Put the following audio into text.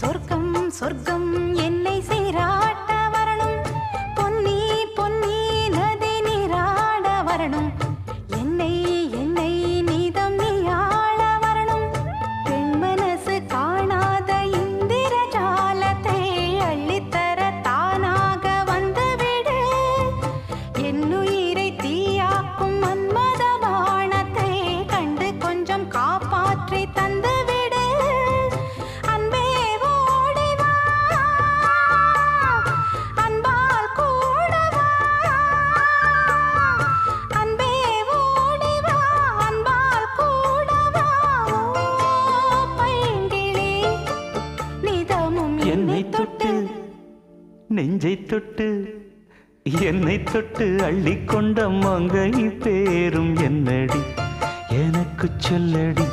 சொர்க்கம் சொர்க்கம் என்னை சீராட்ட வரணும். பொன்னி பொன்னி நதி நீராட வரணும். என்னை என்னை நீதம் நீயாள வரணும். பெண் மனசு காணாத இந்திர ஜாலத்தை அள்ளித்தர தானாக வந்துவிடு. என்னுயிர் என்னை தொட்டு நெஞ்சை தொட்டு என்னை தொட்டு அள்ளிக்கொண்ட மங்கை பேரும் என்னடி எனக்கு சொல்லடி.